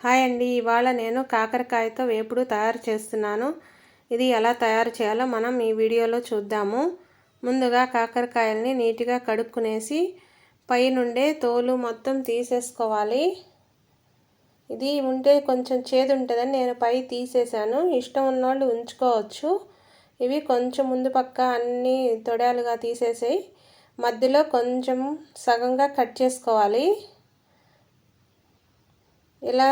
Hi అండి. ఇవాళ నేను కాకరకాయతో వేపుడు తయారు చేస్తున్నాను. ఇది ఎలా తయారు చేయాలో మనం ఈ వీడియోలో చూద్దాము. ముందుగా కాకరకాయల్ని నీట్గా కడుక్కునేసి పై నుండే తోలు మొత్తం తీసేసుకోవాలి. ఇది ఉంటే కొంచెం చేదు ఉంటుందని నేను పై తీసేసాను ఇష్టం ఉన్నోళ్ళు ఉంచుకోవచ్చు. ఇవి కొంచెం ముందు పక్క అన్నీ తొడాలుగా తీసేసి మధ్యలో కొంచెం సగంగా కట్ చేసుకోవాలి. ఇలా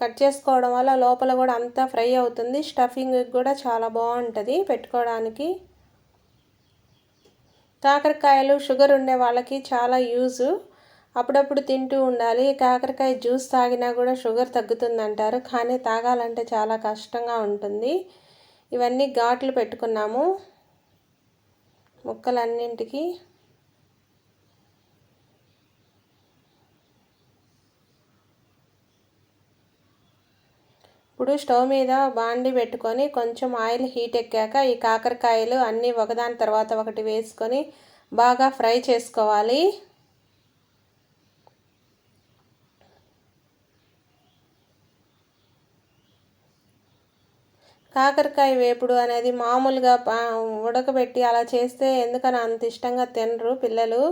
కట్ చేసుకోవడం వల్ల లోపల కూడా అంతా ఫ్రై అవుతుంది. స్టఫింగ్ కూడా చాలా బాగుంటుంది పెట్టుకోవడానికి. కాకరకాయలు షుగర్ ఉండే వాళ్ళకి చాలా యూజ్. అప్పుడప్పుడు తింటూ ఉండాలి. కాకరకాయ జ్యూస్ తాగినా కూడా షుగర్ తగ్గుతుంది అంటారు కానీ తాగాలంటే చాలా కష్టంగా ఉంటుంది. ఇవన్నీ ఘాట్లు పెట్టుకున్నాము. ముక్కలన్నింటికి. ఇప్పుడు స్టవ్ మీద బాండి పెట్టుకొని కొంచెం ఆయిల్ హీట్ ఎక్కాక ఈ కాకరకాయలు అన్నీ ఒకదాని తర్వాత ఒకటి వేసుకొని బాగా ఫ్రై చేసుకోవాలి. కాకరకాయ వేపుడు అనేది మామూలుగా ఉడకబెట్టి అలా చేస్తే ఎందుకని అంత ఇష్టంగా తినరు పిల్లలు.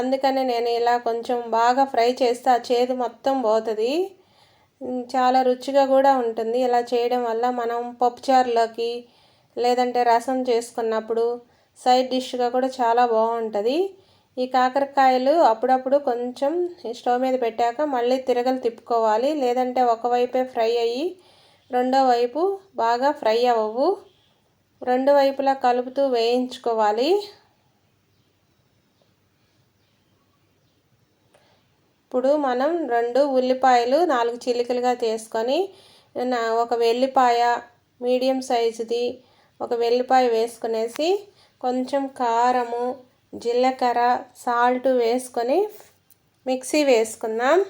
అందుకని నేను ఇలా కొంచెం బాగా ఫ్రై చేస్తే ఆ చేదు మొత్తం పోతుంది. చాలా రుచిగా కూడా ఉంటుంది. ఇలా చేయడం వల్ల మనం పప్పుచారులోకి లేదంటే రసం చేసుకున్నప్పుడు సైడ్ డిష్గా కూడా చాలా బాగుంటుంది. ఈ కాకరకాయలు అప్పుడప్పుడు కొంచెం స్టవ్ మీద పెట్టాక మళ్ళీ తిరగలు తిప్పుకోవాలి. లేదంటే ఒకవైపే ఫ్రై అయ్యి రెండో వైపు బాగా ఫ్రై అవ్వవు. రెండు వైపులా కలుపుతూ వేయించుకోవాలి. ఇప్పుడు మనం రెండు ఉల్లిపాయలు నాలుగు చిలికలుగా తీసుకొని ఒక వెల్లిపాయ మీడియం సైజుది ఒక వెల్లిపాయ వేసుకునేసి కొంచెం కారము జీలకర్ర సాల్ట్ వేసుకొని మిక్సీ వేసుకుందాం.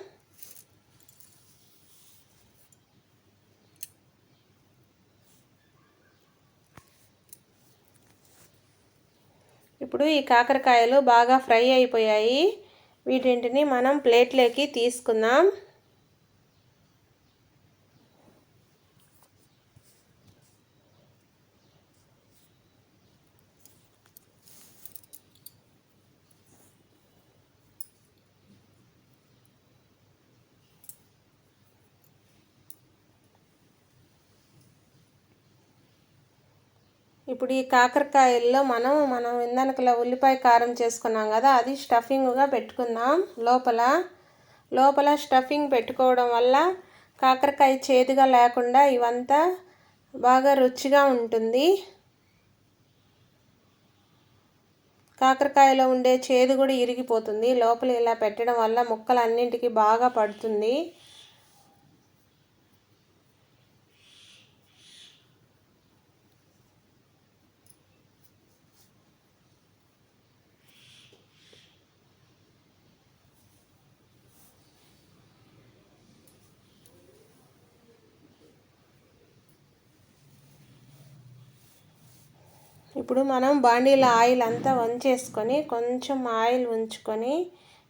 ఇప్పుడు ఈ కాకరకాయలు బాగా ఫ్రై అయిపోయాయి. వీటింటిని మనం ప్లేట్లోకి తీసుకుందాం. ఇప్పుడు ఈ కాకరకాయల్లో మనం మనం ఇందనకల ఉల్లిపాయ కారం చేసుకున్నాం కదా అది స్టఫింగ్గా పెట్టుకుందాం లోపల. లోపల స్టఫింగ్ పెట్టుకోవడం వల్ల కాకరకాయ చేదుగా లేకుండా ఇవంతా బాగా రుచిగా ఉంటుంది. కాకరకాయలో ఉండే చేదు కూడా ఇరిగిపోతుంది. లోపల ఇలా పెట్టడం వల్ల ముక్కలు అన్నింటికి బాగా పడుతుంది. ఇప్పుడు మనం బాండీలో ఆయిల్ అంతా వంచేసుకొని కొంచెం ఆయిల్ ఉంచుకొని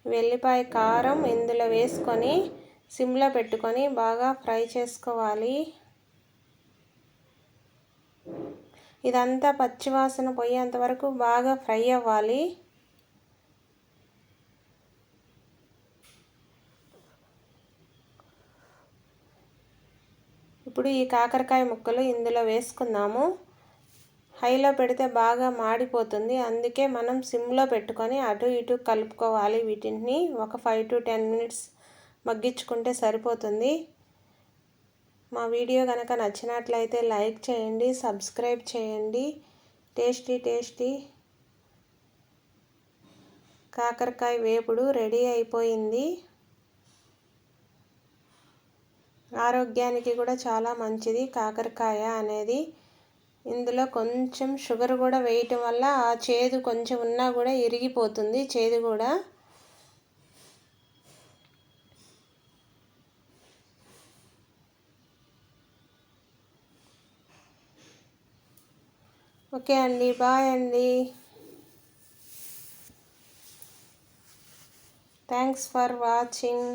వెల్లిపాయ కారం ఇందులో వేసుకొని సిమ్లో పెట్టుకొని బాగా ఫ్రై చేసుకోవాలి. ఇదంతా పచ్చివాసన పోయేంత వరకు బాగా ఫ్రై అవ్వాలి. ఇప్పుడు ఈ కాకరకాయ ముక్కలు ఇందులో వేసుకుందాము. హైలో పెడితే బాగా మాడిపోతుంది. అందుకే మనం సిమ్లో పెట్టుకొని అటు ఇటు కలుపుకోవాలి. వీటిని ఒక ఫైవ్ టు టెన్ మినిట్స్ మగ్గించుకుంటే సరిపోతుంది. మా వీడియో కనుక నచ్చినట్లయితే లైక్ చేయండి సబ్స్క్రైబ్ చేయండి. టేస్టీ టేస్టీ కాకరకాయ వేపుడు రెడీ అయిపోయింది. ఆరోగ్యానికి కూడా చాలా మంచిది కాకరకాయ అనేది. ఇందులో కొంచెం షుగర్ కూడా వేయటం వల్ల ఆ చేదు కొంచెం ఉన్నా కూడా ఇరిగిపోతుంది. చేదు కూడా. ఓకే అండి బాయ్ అండి. Thanks for watching.